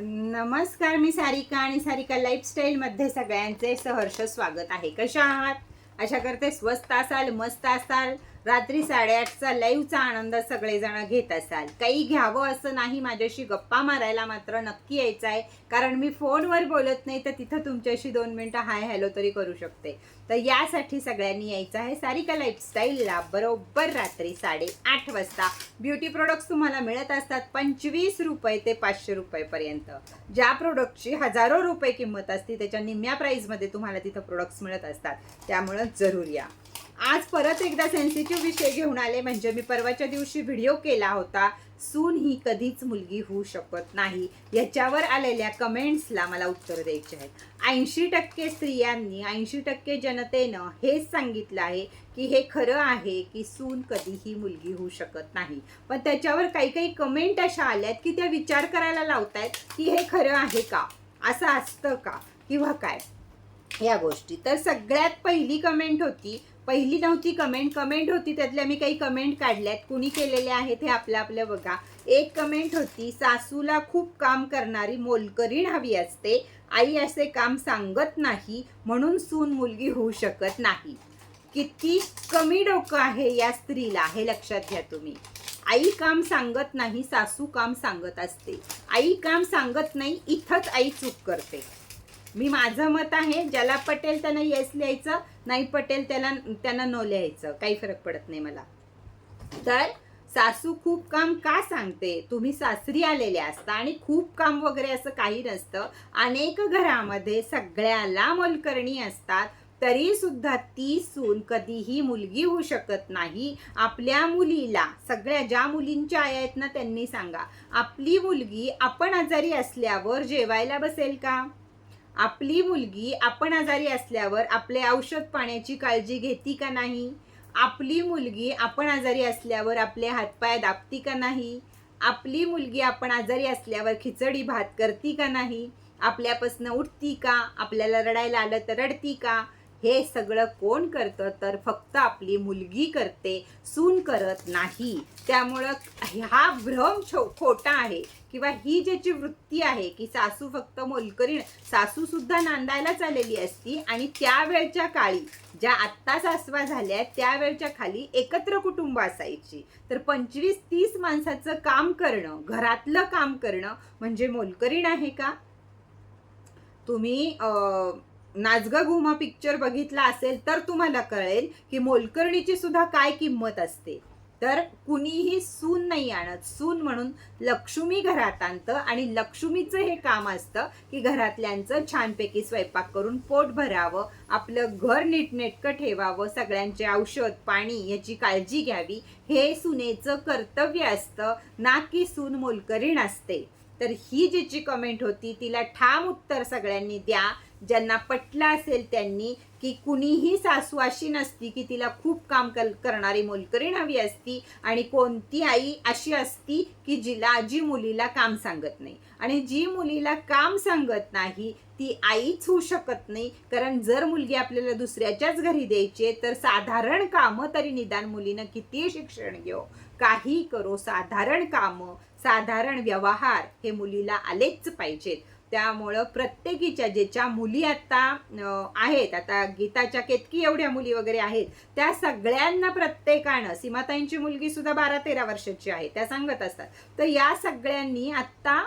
नमस्कार मी सारिका आणि सारिका लाईफस्टाईलमध्ये सगळ्यांचे सहर्ष स्वागत आहे. कशा आहात? आशा करते स्वस्त असाल मस्त असाल. रात्री साडेआठचा लाईव्हचा आनंद सगळेजण घेत असाल. काही घ्यावं असं नाही माझ्याशी गप्पा मारायला मात्र नक्की यायचं आहे कारण मी फोनवर बोलत नाही तर तिथं तुमच्याशी दोन मिनटं हाय हॅलो तरी करू शकते. तर यासाठी सगळ्यांनी यायचं आहे सारिका लाईफस्टाईलला. बरोबर रात्री साडेआठ वाजता. ब्युटी प्रोडक्ट्स तुम्हाला मिळत असतात पंचवीस रुपये ते पाचशे रुपयेपर्यंत ज्या प्रोडक्टची हजारो रुपये किंमत असते त्याच्या निम्म्या प्राईजमध्ये तुम्हाला तिथं प्रोडक्ट्स मिळत असतात. त्यामुळं जरूर या. आज परत एकदा सेन्सिटिव्ह विषय घेऊन आले म्हणजे मी परवाच्या दिवशी व्हिडिओ केला होता सून ही कधीच मुलगी होऊ शकत नाही. याच्यावर आलेल्या कमेंट्सला मला उत्तर द्यायचे आहेत. ऐंशी टक्के स्त्रियांनी ऐंशी टक्के जनतेनं हेच सांगितलं आहे की हे खरं आहे की सून कधीही मुलगी होऊ शकत नाही. पण त्याच्यावर काही काही कमेंट अशा आल्यात की त्या विचार करायला लावतायत की हे खरं आहे का? असं असतं का? किंवा काय? या गोष्टी. तर सगळ्यात पहिली कमेंट होती पहिली नव्हती कमेंट कमेंट होती त्यातल्या मी काही कमेंट काढल्यात. कुणी केलेल्या आहेत हे आपलं आपलं बघा. एक कमेंट होती सासूला खूप काम करणारी मोलकरीण हवी असते. आई असे काम सांगत नाही म्हणून सून मुलगी होऊ शकत नाही. किती कमी डोकं आहे या स्त्रीला हे लक्षात घ्या तुम्ही. आई काम सांगत नाही सासू काम सांगत असते. आई काम सांगत नाही इथंच आई चूक करते. मी माझं मत आहे ज्याला पटेल त्यांना येस लिहायचं नाही पटेल त्याला त्यानं न लिहायचं. काही फरक पडत नाही मला. तर सासू खूप काम का सांगते? तुम्ही सासरी आलेले असता आणि खूप काम वगैरे असं काही नसतं. अनेक घरामध्ये सगळ्याला मोलकरणी असतात. तरी सुद्धा ती सून कधीही मुलगी होऊ शकत नाही. आपल्या मुलीला सगळ्या ज्या मुलींच्या आया आहेत ना त्यांनी सांगा आपली मुलगी आपण आजारी असल्यावर जेवायला बसेल का? आपली मुलगी आपण आजारी असल्यावर आपले औषध पाण्याची काळजी घेती का नाही? आपली मुलगी आपण आजारी असल्यावर आपले हातपाय दाबती का नाही? आपली मुलगी आपण आजारी असल्यावर खिचडी भात करती का नाही? आपल्यापासनं उठती का? आपल्याला रडायला आलं तर रडती का? हे सगळं कोण करतं? तर फक्त आपली मुलगी करते सून करत नाही. त्यामुळं हा भ्रम छो खोटा आहे. किंवा ही ज्याची वृत्ती आहे की सासू फक्त मोलकरीण सासूसुद्धा नांदायलाच आलेली असती आणि त्यावेळच्या काळी ज्या आत्ता सासवा झाल्या त्यावेळच्या खाली एकत्र कुटुंब असायची. तर पंचवीस तीस माणसाचं काम करणं घरातलं काम करणं म्हणजे मोलकरीण आहे का? तुम्ही नाचगा घुमा पिक्चर बघितला असेल तर तुम्हाला कळेल की मोलकर्णीची सुद्धा काय किंमत असते. तर कुणीही सून नाही आणत. सून म्हणून लक्ष्मी घरात आणतं आणि लक्ष्मीचं हे काम असतं की घरातल्यांचं छानपैकी स्वयंपाक करून पोट भरावं आपलं घर नीटनेटकं ठेवावं सगळ्यांचे औषध पाणी याची काळजी घ्यावी. हे सुनेचं कर्तव्य असतं ना की सून मोलकरीण असते. तर ही ज्याची कमेंट होती तिला ठाम उत्तर सगळ्यांनी द्या. ज्यांना पटलं असेल त्यांनी की कुणीही सासू अशी नसती की तिला खूप काम कल करणारी मोलकरीण हवी असती आणि कोणती आई अशी असती की जिला जी मुलीला काम सांगत नाही. आणि जी मुलीला काम सांगत नाही ती आईच होऊ शकत नाही. कारण जर मुलगी आपल्याला दुसऱ्याच्याच घरी द्यायची तर साधारण कामं तरी निदान मुलीनं किती शिक्षण घेऊ? काही करो साधारण कामं साधारण व्यवहार हे मुलीला आलेच पाहिजेत. त्यामुळं प्रत्येकीच्या ज्याच्या मुली आता आहेत आता गीताच्या केतकी एवढ्या मुली वगैरे आहेत त्या सगळ्यांना प्रत्येकानं सीमाताईंची मुलगी सुद्धा बारा तेरा वर्षाची आहे त्या सांगत असतात. तर या सगळ्यांनी आत्ता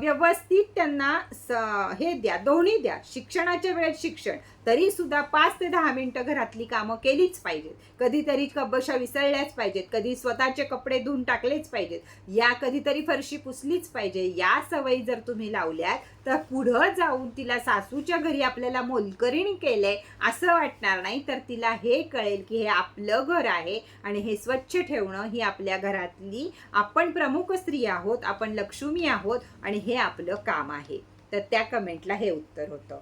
व्यवस्थित त्यांना स- हे द्या दोन्ही द्या शिक्षणाच्या वेळेत शिक्षण तरी सुद्धा पाच ते दहा मिनिटं घरातली कामं केलीच पाहिजेत. कधीतरी कबशा विसरल्याच पाहिजेत. कधी स्वतःचे कपडे धुवून टाकलेच पाहिजेत. या कधीतरी फरशी पुसलीच पाहिजे. या सवयी जर तुम्ही लावल्यात तर पुढं जाऊन तिला सासूच्या घरी आपल्याला मोलकरीण केलंय असं वाटणार नाही तर तिला हे कळेल की हे आपलं घर आहे आणि हे स्वच्छ ठेवणं ही आपल्या घरातली आपण प्रमुख स्त्री आहोत आपण लक्ष्मी आहोत आणि हे आपलं काम आहे. तर त्या कमेंटला हे उत्तर होतं.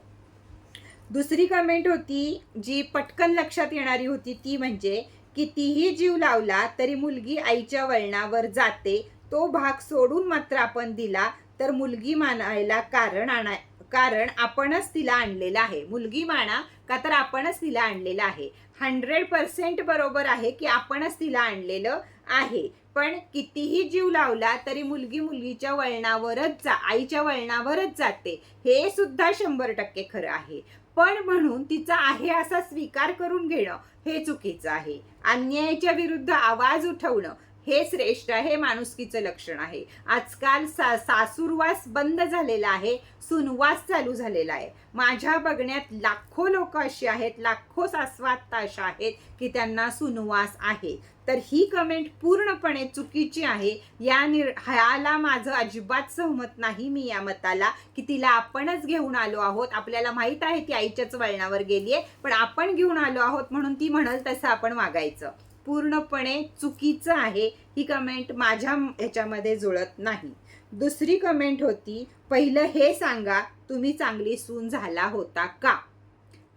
दुसरी कमेंट होती जी पटकन लक्षात येणारी होती ती म्हणजे कितीही जीव लावला तरी मुलगी आईच्या वळणावर जाते तो भाग सोडून मात्र आपण दिला तर मुलगी मानायला कारण आणाय कारण आपणच तिला आणलेलं आहे. मुलगी माना का तर आपणच तिला आणलेलं आहे. हंड्रेड पर्सेंट बरोबर आहे की आपणच तिला आणलेलं आहे. पण कितीही जीव लावला तरी मुलगी मुलगीच्या वळणावरच जा आईच्या वळणावरच जाते. हे सुद्धा शंभर टक्के खरं आहे. पण म्हणून तिचा आहे असा स्वीकार करून घेणं हे चुकीचं आहे. अन्यायाच्या विरुद्ध आवाज उठवणं हे श्रेष्ठ आहे माणुसकीचं लक्षण आहे. आजकाल सा सासूरवास बंद झालेला आहे सुनवास चालू झालेला आहे. माझ्या बघण्यात लाखो लोक अशी आहेत लाखो सासवात अशा आहेत की त्यांना सुनवास आहे. तर ही कमेंट पूर्णपणे चुकीची आहे. या निर ह्याला माझं अजिबात सहमत नाही मी या मताला की तिला आपणच घेऊन आलो आहोत. आपल्याला माहीत आहे ती आईच्याच वळणावर गेली आहे पण आपण घेऊन आलो आहोत म्हणून ती म्हणल तसं आपण वागायचं. पूर्णपणे चुकीचं आहे. ही कमेंट माझ्या ह्याच्यामध्ये जुळत नाही. दुसरी कमेंट होती पहिलं हे सांगा तुम्ही चांगली सून झाला होता का?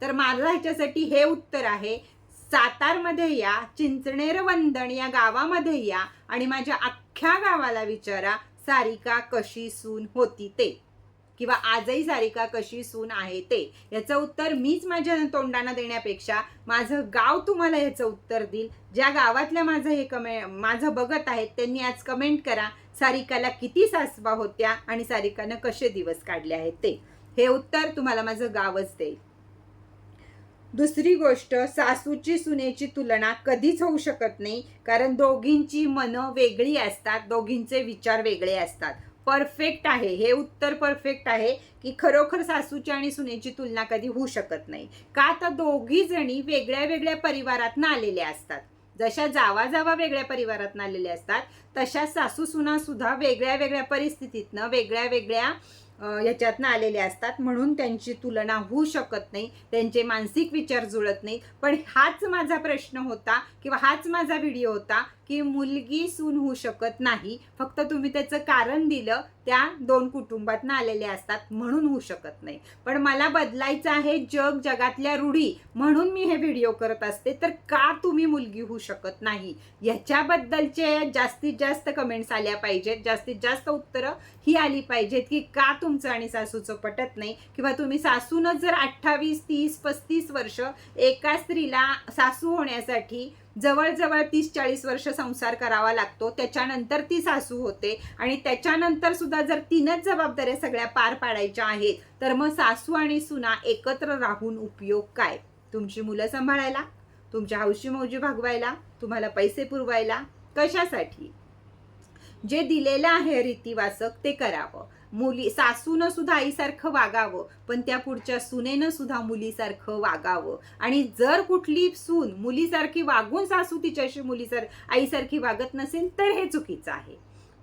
तर माझं ह्याच्यासाठी हे उत्तर आहे सातारमध्ये या चिंचणेर वंदन या गावामध्ये या आणि माझ्या अख्ख्या गावाला विचारा सारिका कशी सून होती ते. किंवा आजही सारिका कशी सून आहे ते. याचं उत्तर मीच माझ्या तोंडानं देण्यापेक्षा माझं गाव तुम्हाला याचं उत्तर देईल. ज्या गावातल्या माझं हे कमे माझं बघत आहेत त्यांनी आज कमेंट करा सारिकाला किती सासवा होत्या आणि सारिकानं कसे दिवस काढले आहेत ते. हे उत्तर तुम्हाला माझं गावच देईल. दुसरी गोष्ट सासूची सुनेची तुलना कधीच होऊ शकत नाही कारण दोघींची मनं वेगळी असतात दोघींचे विचार वेगळे असतात. परफेक्ट आहे हे उत्तर परफेक्ट आहे की खरोखर सासूची आणि सुनेची तुलना कधी होऊ शकत नाही. का तर दोघी जणी वेगळ्या वेगळ्या परिवारातून आलेल्या असतात. जशा जावा जावा वेगळ्या परिवारातून आलेल्या असतात तशा सासू सुना सुद्धा वेगळ्या वेगळ्या परिस्थितीतनं वेगळ्या वेगळ्या ह्याच्यातनं आलेले असतात. म्हणून त्यांची तुलना होऊ शकत नाही. त्यांचे मानसिक विचार जुळत नाही पण हाच माझा प्रश्न होता किंवा हाच माझा व्हिडिओ होता की मुलगी सून होऊ शकत नाही. फक्त तुम्ही त्याचं कारण दिलं त्या दोन कुटुंबातनं आलेल्या असतात म्हणून होऊ शकत नाही. पण मला बदलायचं आहे जग जगातल्या रूढी म्हणून मी हे व्हिडिओ करत असते तर का तुम्ही मुलगी होऊ शकत नाही? ह्याच्याबद्दलचे जास्तीत जास्त कमेंट्स आल्या पाहिजेत. जास्तीत जास्त उत्तरं ही आली पाहिजेत की का तुमचं आणि सासूचं पटत नाही? किंवा तुम्ही सासूनच जर अठ्ठावीस तीस पस्तीस वर्ष एका स्त्रीला सासू होण्यासाठी जवळजवळ तीस चाळीस वर्ष संसार करावा लागतो. त्याच्यानंतर ती सासू होते. आणि त्याच्यानंतर सुद्धा जर तीनच जबाबदाऱ्या सगळ्या पार पाडायच्या आहेत तर मग सासू आणि सुना एकत्र राहून उपयोग काय? तुमची मुलं सांभाळायला? तुमच्या हौशी मौजी भागवायला? तुम्हाला पैसे पुरवायला? कशासाठी? जे दिलेलं आहे रीतिवासक ते करावं. मुली सासूनं सुद्धा आईसारखं वागावं पण त्या पुढच्या सुनेनं सुद्धा मुलीसारखं वागावं. आणि जर कुठली सून मुलीसारखी वागून सासू तिच्याशी मुलीसार आईसारखी वागत नसेल तर हे चुकीचं आहे.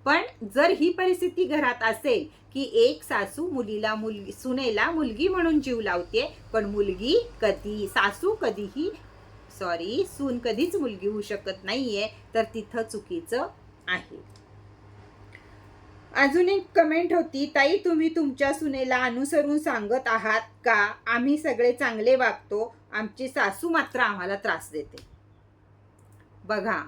पण जर ही परिस्थिती घरात असेल की एक सासू मुलीला मुलगी सुनेला मुलगी म्हणून जीव लावते पण मुलगी कधी सासू कधीही सॉरी सून कधीच मुलगी होऊ शकत नाहीये तर तिथं चुकीचं आहे. अजून एक कमेंट होती ताई तुम्ही तुमच्या सुनेला अनुसरून सांगत आहात का? आम्ही सगळे चांगले वागतो. आमची सासू मात्र आम्हाला त्रास देते. बघा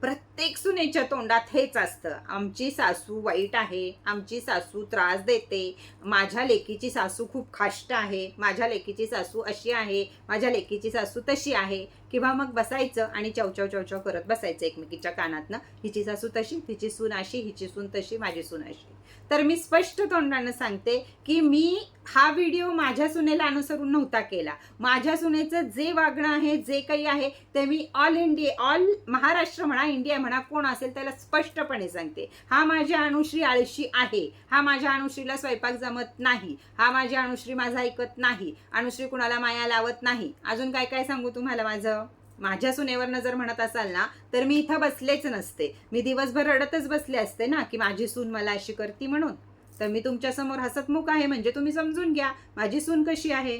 प्रत्येक सुनेच्या तोंडात हेच असतं. आमची सासू वाईट आहे. आमची सासू त्रास देते. माझ्या लेकीची सासू खूप खाष्ट आहे. माझ्या लेकीची सासू अशी आहे. माझ्या लेकीची सासू तशी आहे. किंवा मग बसायचं आणि चवचव चवचव करत बसायचं एकमेकीच्या कानातनं. हिची सासू तशी तिची सून अशी हिची सून तशी माझी सून अशी. तर मी स्पष्ट तोंडानं सांगते की मी हा व्हिडिओ माझ्या सुनेला अनुसरून नव्हता केला. माझ्या सुनेचं जे वागणं आहे जे काही आहे ते मी ऑल इंडिया ऑल महाराष्ट्र म्हणा इंडिया म्हणा कोण असेल त्याला स्पष्टपणे सांगते. हा माझ्या अनुश्री आळशी आहे. हा माझ्या अनुश्रीला स्वयंपाक जमत नाही. हा माझ्या अनुश्री माझा ऐकत नाही. अनुश्री कुणाला माया लावत नाही. अजून काय काय सांगू तुम्हाला माझं? माझ्या सुनेवरनं जर म्हणत असाल ना तर मी इथं बसलेच नसते. मी दिवसभर रडतच बसले असते ना की माझी सून मला अशी करती म्हणून. तर मी तुमच्यासमोर हसतमुख आहे म्हणजे तुम्ही समजून घ्या माझी सून कशी आहे?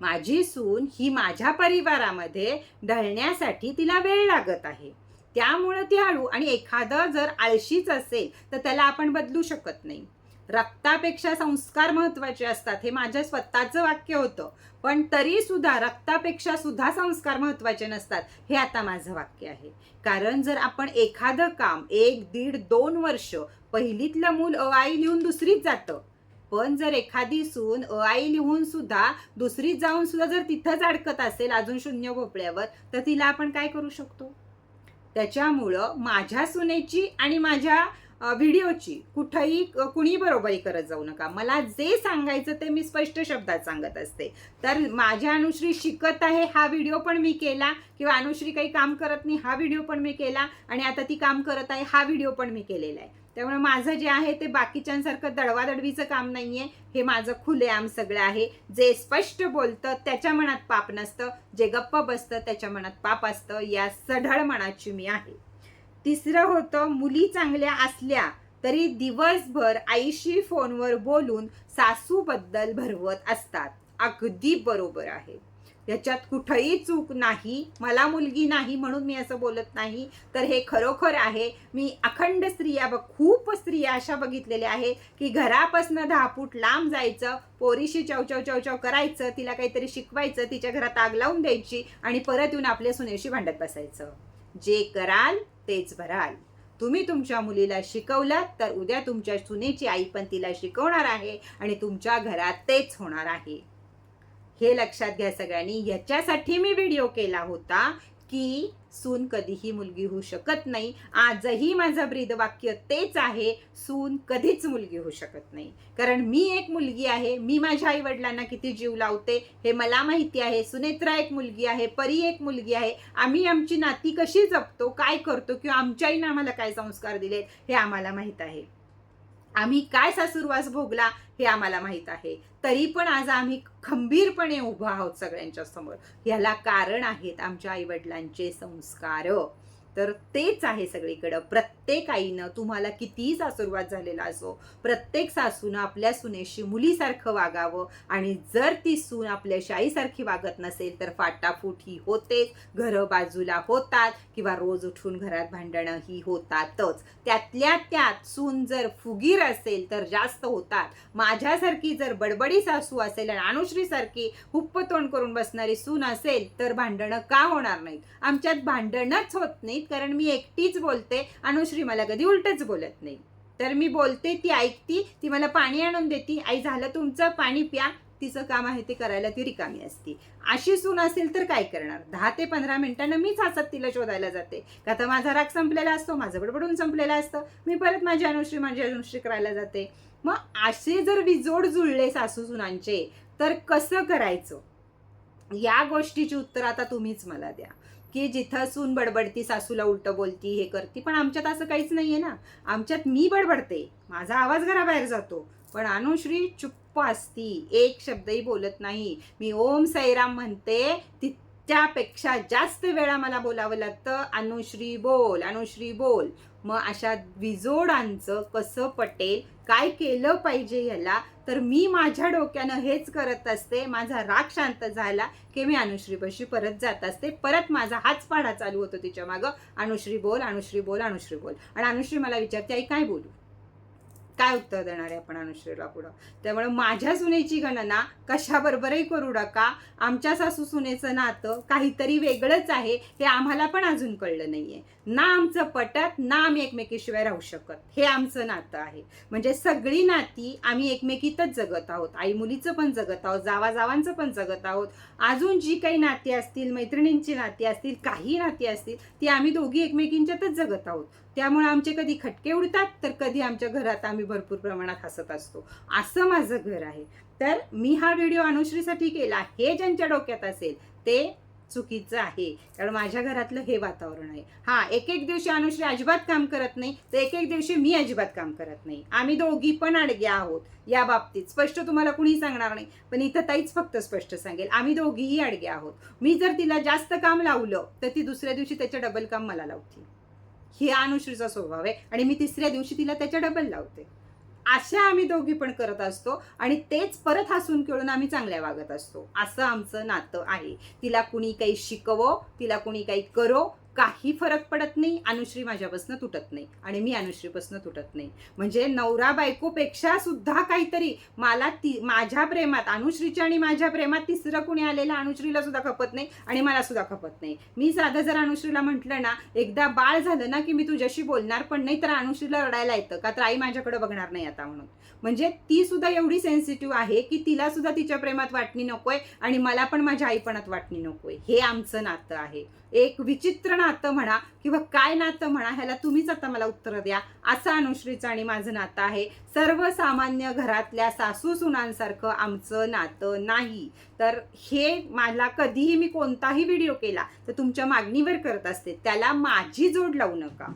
माझी सून ही माझ्या परिवारामध्ये ढळण्यासाठी तिला वेळ लागत आहे. त्यामुळं ती हळू आणि एखादं जर आळशीच असेल तर त्याला आपण बदलू शकत नाही. रक्तापेक्षा संस्कार महत्त्वाचे असतात. हे माझ्या स्वतःचं वाक्य होतं. पण तरी सुद्धा रक्तापेक्षा सुद्धा संस्कार महत्त्वाचे नसतात. हे आता माझं वाक्य आहे. कारण जर आपण एखादं काम एक दीड दोन वर्ष पहिलीतलं मूल अ आई लिहून दुसरीच जातं. पण जर एखादी सून अ आई लिहून सुद्धा दुसरीत जाऊन सुद्धा जर तिथंच अडकत असेल अजून शून्य भोपळ्यावर तर तिला आपण काय करू शकतो? त्याच्यामुळं माझ्या सुनेची आणि माझ्या व्हिडिओची. कुठंही कुणी बरोबरी करत जाऊ नका. मला जे सांगायचं ते मी स्पष्ट शब्दात सांगत असते. तर माझ्या अनुश्री शिकत आहे हा व्हिडिओ पण मी केला. किंवा अनुश्री काही काम करत नाही हा व्हिडिओ पण मी केला. आणि आता ती काम करत आहे हा व्हिडिओ पण मी केलेला आहे. त्यामुळे माझं जे आहे ते बाकीच्यांसारखं दडवादडवीचं काम नाहीये. हे माझं खुलेआम सगळं आहे. जे स्पष्ट बोलतं त्याच्या मनात पाप नसतं. जे गप्प बसतं त्याच्या मनात पाप असतं. या सढळ मनाची मी आहे. तिसरं होतं मुली चांगल्या असल्या तरी दिवसभर आईशी फोनवर बोलून सासूबद्दल भरवत असतात. अगदी बरोबर आहे. याच्यात कुठंही चूक नाही मला मुलगी नाही म्हणून मी असं बोलत नाही तर हे खरोखर आहे. मी अखंड स्त्रिया बघ खूप स्त्रिया अशा बघितलेल्या आहे की घरापासनं दहा फूट लांब जायचं पोरीशी चवचव चवचव करायचं तिला काहीतरी शिकवायचं तिच्या घरात आग लावून द्यायची आणि परत येऊन आपल्या सुनेशी भांडत बसायचं. जे कराल तेच भराल तुम्ही तुमच्या मुलीला शिकवलं तर उद्या तुमच्या सुनेची आई पण तिला शिकवणार आहे आणि तुमच्या घरात तेच होणार आहे. हे लक्षात घ्या सगळ्यांनी याच्यासाठी मी व्हिडिओ केला होता की सून कधीही मुलगी होऊ शकत नाही. आजही माझं ब्रीदवाक्य तेच आहे सून कधीच मुलगी होऊ शकत नाही. कारण मी एक मुलगी आहे मी माझ्या आई वडिलांना किती जीव लावते हे मला माहिती आहे. सुनेत्रा एक मुलगी आहे परी एक मुलगी आहे. आम्ही आमची नाती कशी जपतो काय करतो किंवा आमच्या आईनं आम्हाला काय संस्कार दिलेत हे आम्हाला माहीत आहे. आम्ही काय सासूरवास भोगला हे आम्हाला माहीत आहे. तरी पण आज आम्ही खंबीरपणे उभा आहोत सगळ्यांच्या समोर. याला कारण आहेत आमच्या आईवडिलांचे संस्कार. तर तेच आहे सगळीकडं. प्रत्येक आईनं तुम्हाला कितीही सासूरवाद झालेला असो प्रत्येक सासूनं आपल्या सुनेशी मुलीसारखं वागावं आणि जर ती सून आपल्याशी आईसारखी वागत नसेल तर फाटाफूट ही होतेच घरं बाजूला होतात किंवा रोज उठून घरात भांडणं ही होतातच. त्यातल्या त्यात सून जर फुगीर असेल तर जास्त होतात. माझ्यासारखी जर बडबडी सासू असेल आणि अनुश्रीसारखी हुप्प तोंड करून बसणारी सून असेल तर भांडणं का होणार नाहीत? आमच्यात भांडणच होत नाहीत. कारण मी एकटीच बोलते अनुश्री मला कधी उलटच बोलत नाही. तर मी बोलते ती ऐकती ती मला पाणी आणून देती. आई झालं तुमचं पाणी प्या. तिचं काम आहे ते करायला ती रिकामी असती. अशी सून असेल तर काय करणार? दहा ते पंधरा मिनिटांना मीच हसत तिला शोधायला जाते. का तर माझा राग संपलेला असतो माझं बडबडून संपलेला असतं. मी परत माझी अनुश्री माझी अनुश्री करायला जाते. मग असे जर विजोड जुळले सासू सुनांचे तर कसं करायचं? या गोष्टीची उत्तर आता तुम्हीच मला द्या. की जिथं सून बडबडती सासूला उलटं बोलती हे करती. पण आमच्यात असं काहीच नाहीये ना. आमच्यात मी बडबडते. माझा आवाज घराबाहेर जातो. पण अनुश्री चुप्प असती. एक शब्दही बोलत नाही. मी ओम साईराम म्हणते. ती त्यापेक्षा जास्त वेळा मला बोलावं लागतं अनुश्री बोल अनुश्री बोल. मग अशा विजोडांचं कसं पटेल काय केलं पाहिजे याला तर मी माझ्या डोक्यानं हेच करत असते माझा राग शांत झाला की मी अनुश्रीपाशी परत जात असते. परत माझा हाच पाढा चालू होतो तिच्या मागं. अनुश्री बोल अनुश्री बोल अनुश्री बोल. आणि अनुश्री मला विचारते आई काय बोलू? काय उत्तर देणार आहे आपण अनुश्रीला पुढं? त्यामुळे माझ्या सुनेची गणना कशाबरोबरही करू नका. आमच्या सासू सुनेचं नातं काहीतरी वेगळंच आहे हे आम्हाला पण अजून कळलं नाहीये. ना आमचं पटत ना आम्ही एकमेकीशिवाय राहू शकत. हे आमचं नातं आहे. म्हणजे सगळी नाती आम्ही एकमेकीतच जगत आहोत. आई मुलीचं पण जगत आहोत जावा जावांचं पण जगत आहोत. अजून जी काही नाती असतील मैत्रिणींची नाती असतील काही नाती असतील ती आम्ही दोघी एकमेकींच्यातच जगत आहोत. त्यामुळे आमचे कधी खटके उडतात तर कधी आमच्या घरात आम्ही भरपूर प्रमाणात हसत असतो. असं माझं घर आहे. तर मी हा व्हिडिओ अनुश्रीसाठी केला. हे ज्यांच्या डोक्यात असेल ते चुकीचं आहे. कारण माझ्या घरातलं हे वातावरण आहे. हा एक एक दिवशी अनुश्री अजिबात काम करत नाही तर एक एक दिवशी मी अजिबात काम करत नाही. आम्ही दोघी पण अडग्या आहोत या बाबतीत. स्पष्ट तुम्हाला कुणी सांगणार नाही पण इथं ताईच फक्त स्पष्ट सांगेल. आम्ही दोघीही अडग्या आहोत. मी जर तिला जास्त काम लावलं तर ती दुसऱ्या दिवशी त्याचं डबल काम मला लावतील हे अनुश्रीचा स्वभाव आहे. आणि मी तिसऱ्या दिवशी तिला त्याच्या डबल लावते. अशा आम्ही दोघी पण करत असतो आणि तेच परत हसून खेळून आम्ही चांगल्या वागत असतो. असं आमचं नातं आहे. तिला कुणी काही शिकवो तिला कुणी काही करो काही फरक पडत नाही अनुश्री माझ्यापासून तुटत नाही आणि मी अनुश्रीपासून तुटत नाही. म्हणजे नवरा बायकोपेक्षा सुद्धा काहीतरी मला ती माझ्या प्रेमात अनुश्रीच्या आणि माझ्या प्रेमात तिसरं कुणी आलेलं अनुश्रीला सुद्धा खपत नाही आणि मला सुद्धा खपत नाही. मी साधं जर अनुश्रीला म्हटलं ना एकदा बाळ झालं ना की मी तुझ्याशी बोलणार पण नाही तर अनुश्रीला रडायला येतं का? तर आई माझ्याकडे बघणार नाही आता म्हणून. म्हणजे ती सुद्धा एवढी सेन्सिटिव्ह आहे की तिला सुद्धा तिच्या प्रेमात वाटणी नकोय आणि मला पण माझ्या आईपणात वाटणी नकोय. हे आमचं नातं आहे. एक विचित्र नातं म्हणा किंवा काय नातं म्हणा ह्याला तुम्हीच आता मला उत्तर द्या. असं अनुश्रीचं आणि माझं नातं आहे. सर्वसामान्य घरातल्या सासू सुनांसारखं आमचं नातं नाही. तर हे मला कधीही मी कोणताही व्हिडिओ केला तर तुमच्या मागणीवर करत असते. त्याला माझी जोड लावू नका.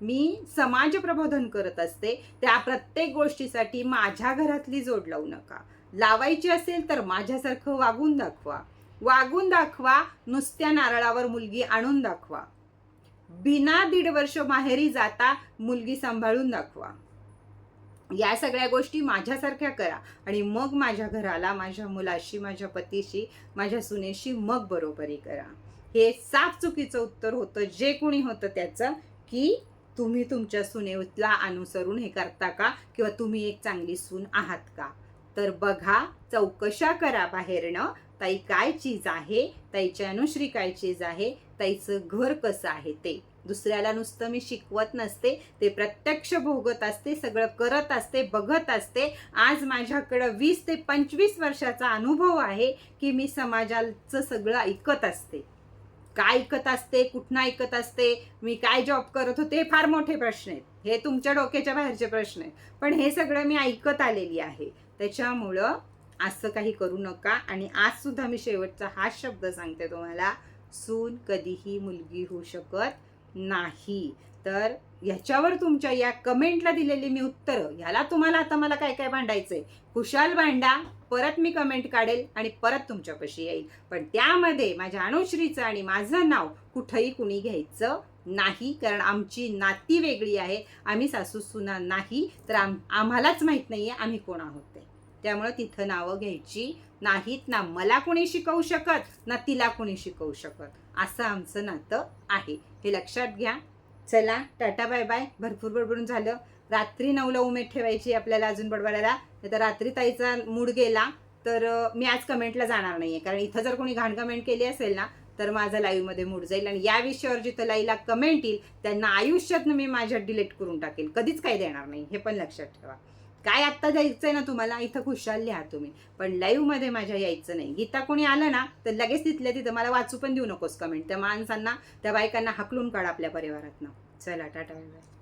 मी समाज प्रबोधन करत असते. त्या प्रत्येक गोष्टीसाठी माझ्या घरातली जोड लावू नका. लावायची असेल तर माझ्यासारखं वागून दाखवा. वागून दाखवा नुसत्या नारळावर मुलगी आणून दाखवा. बिना दीड वर्ष माहेरी जाता मुलगी सांभाळून दाखवा. या सगळ्या गोष्टी माझ्यासारख्या करा आणि मग माझ्या घराला माझ्या मुलाशी माझ्या पतीशी माझ्या सुनेशी मग बरोबरी करा. हे साफ चुकीचं उत्तर होतं जे कोणी होतं त्याचं की तुम्ही तुमच्या सुनेला अनुसरून हे करता का किंवा तुम्ही एक चांगली सून आहात का? तर बघा चौकशा करा बाहेरनं ताई काय चीज आहे? ताईच्या अनुश्री काय चीज आहे? ताईचं घर कसं आहे ते? दुसऱ्याला नुसतं मी शिकवत नसते ते प्रत्यक्ष भोगत असते सगळं करत असते बघत असते. आज माझ्याकडं वीस ते पंचवीस वर्षाचा अनुभव आहे की मी समाजाचं सगळं ऐकत असते. काय ऐकत असते? कुठनं ऐकत असते? मी काय जॉब करत होते? हे फार मोठे प्रश्न आहेत. हे तुमच्या डोक्याच्या बाहेरचे प्रश्न आहेत. पण हे सगळं मी ऐकत आलेली आहे. त्याच्यामुळं असं काही करू नका. आणि आज सुद्धा मी शेवटचा हा शब्द सांगते तुम्हाला. सून कधीही मुलगी होऊ शकत नाही. तर ह्याच्यावर तुमच्या या कमेंटला दिलेली मी उत्तरं. ह्याला तुम्हाला आता मला काय काय भांडायचंय? खुशाल भांडा. परत मी कमेंट काढेल आणि परत तुमच्यापाशी येईल. पण त्यामध्ये माझ्या अनुश्रीचं आणि माझं नाव कुठंही कुणी घ्यायचं नाही. कारण आमची नाती वेगळी आहे. आम्ही सासू सुना नाही. तर आम आम्हालाच माहीत नाही आहे आम्ही कोण आहोत ते. त्यामुळं तिथं नावं घ्यायची नाहीत ना. मला कोणी शिकवू शकत ना तिला कोणी शिकवू शकत. असं आमचं नातं आहे. हे लक्षात घ्या. चला टाटा बाय बाय. भरपूर बडबडून झालं. रात्री नऊला उमेद ठेवायची आपल्याला अजून बडबडायला. नाही तर रात्री ताईचा मूड गेला तर मी आज कमेंटला जाणार नाहीये. कारण इथं जर कोणी घाण कमेंट केली असेल ना तर माझा लाईव्हमध्ये मूड जाईल आणि या विषयावर जिथं लाईला कमेंट येईल त्यांना आयुष्यातनं मी माझ्यात डिलीट करून टाकेल कधीच काही देणार नाही. हे पण लक्षात ठेवा. काय आत्ता जायचंय ना तुम्हाला? इथं खुशाल लिहा तुम्ही. पण लाईव्हमध्ये माझ्या यायचं नाही. गीता कोणी आलं ना तर लगेच तिथल्या तिथं मला वाचू पण देऊ नकोस कमेंट त्या माणसांना त्या बायकांना हाकलून काढ आपल्या परिवारातनं. चला टाटा. बाय